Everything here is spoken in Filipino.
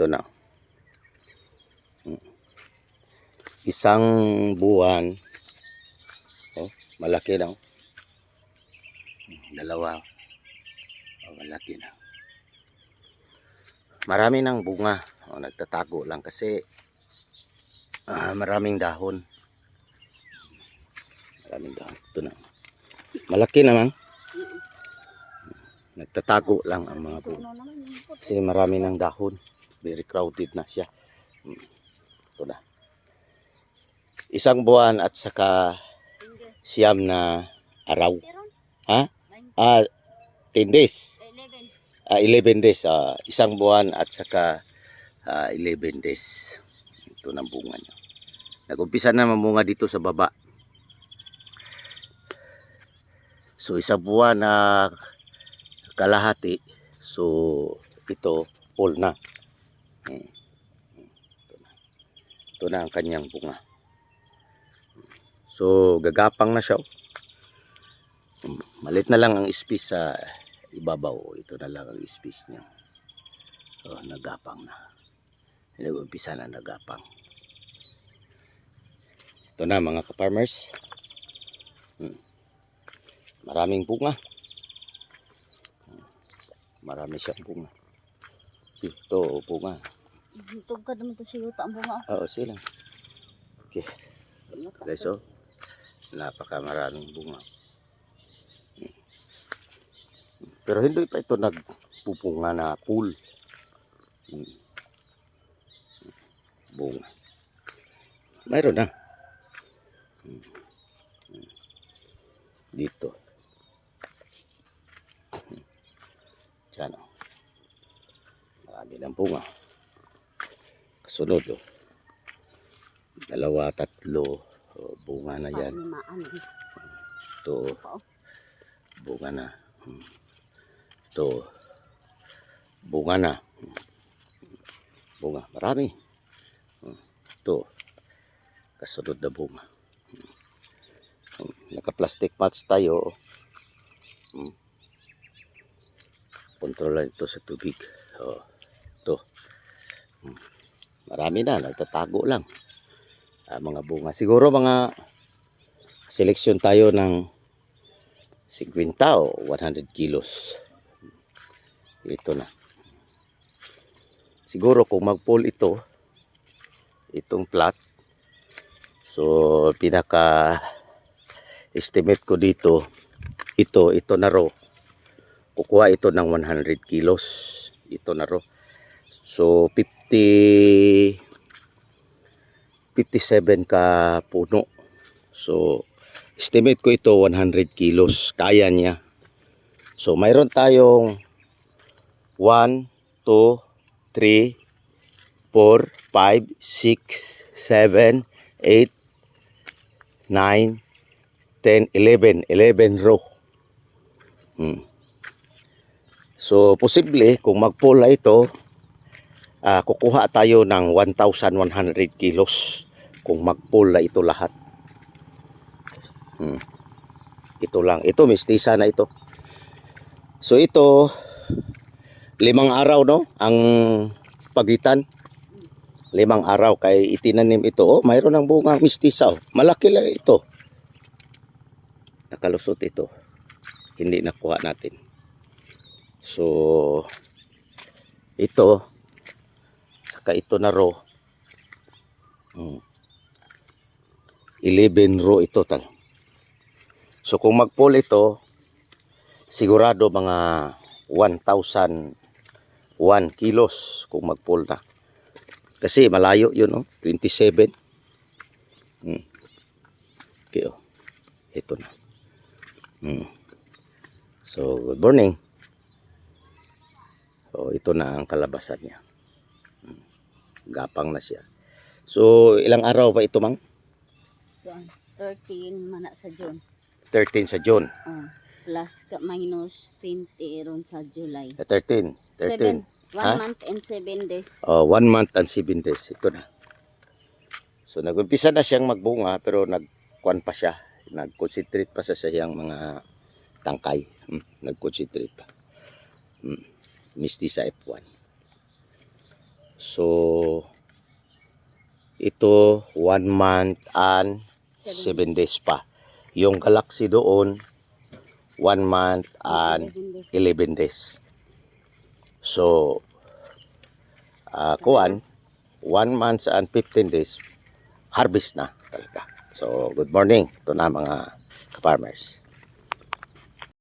Ito na. Isang buwan. Oh, malaki na. Dalawa. Oh, malaki na. Marami ng bunga. Oh, nagtatago lang kasi ah, maraming dahon. Maraming dahon. Ito na. Malaki naman. Nagtatago lang ang mga bunga. Kasi marami ng dahon. Very crowded na siya. Ito na. Isang buwan at saka siyam na araw. Ha? Ah, 10 days. Eleven. Ah, 11 days. Ah, isang buwan at saka ah, 11 days. Ito ng bunga niya. Nag-umpisa na mamunga dito sa baba. So, isang buwan na kalahati. So, ito, all na. Hmm. Ito na. Ito na ang kanyang bunga. So, gagapang na siya. oh. Malit na lang ang space sa ibabaw. Ito na lang ang space niya. Oh, nagapang na. Nag-umpisa na nagapang. Ito na mga ka-farmers. Hmm. Maraming bunga. Marami siyang bunga. Ito, bunga. Hintog ka naman to si Yuta ang bunga. Oo, sila. Okay. Guys, oh. Napaka maraming bunga. Pero hindi pa ito nagpupunga na pool. Bunga. Mayroon na. Dito. Hmm. Diyan, oh. Marami ng bunga. Kasunod, oh dalawa, tatlo, o, bunga na yan. Panimaan. Ito, bunga na. Hmm. Ito, bunga na. Hmm. Bunga, marami. Hmm. Ito, kasunod na bunga. Naka-plastic mats tayo. Kontrolan ito sa tubig. Oh. Marami na, nagtatago lang ah, mga bunga. Siguro mga seleksyon tayo ng 50 o 100 kilos. Ito na. Siguro kung mag-pull ito, itong plat, so pinaka estimate ko dito, ito, ito na raw. Kukuha ito ng 100 kilos. Ito na raw. So 50 57 ka puno. So, estimate ko ito 100 kilos. Kaya niya. So, mayroon tayong 1, 2, 3, 4, 5, 6, 7, 8, 9, 10, 11. 11 row. Hmm. So, posible kung magpula ito, ah, kukuha tayo ng 1,100 kilos kung mag-pull na ito lahat. Hmm. Ito lang. Ito, mistisa na ito. So ito, limang araw no, ang pagitan. Limang araw kay itinanim ito. Oh, mayroon ng bunga mistisa. Oh. Malaki lang ito. Nakalusot ito. Hindi nakuha natin. So, ito, saka ito na row. Hmm. 11 row ito tal. So kung mag-pull ito, sigurado mga 1,001 kilos kung mag-pull na. Kasi malayo yun, no? 27. Hmm. Okay, oh. Ito na. Hmm. So, good morning. So, ito na ang kalabasan niya. Gapang na siya. So, ilang araw pa ito, mang? Doon. 13 mana sa June. 13 sa June. Oh. Plus ka minus 20 ron sa July. Sa 13. 13. 7. Ha? 1 month and 7 days. Oh, one month and seven days. Ito na. So, nag-umpisa na siyang magbunga pero nagkuan pa siya. Nag-concentrate pa sa siyang mga tangkay. Hmm, nag-concentrate pa. Hmm. Misty sa F1. So, ito, 1 month and 7 days pa. Yung Galaxy doon, 1 month and 11 days. So, ah kuan, 1 month and 15 days, harvest na talaga. So, good morning. Ito na mga ka-farmers.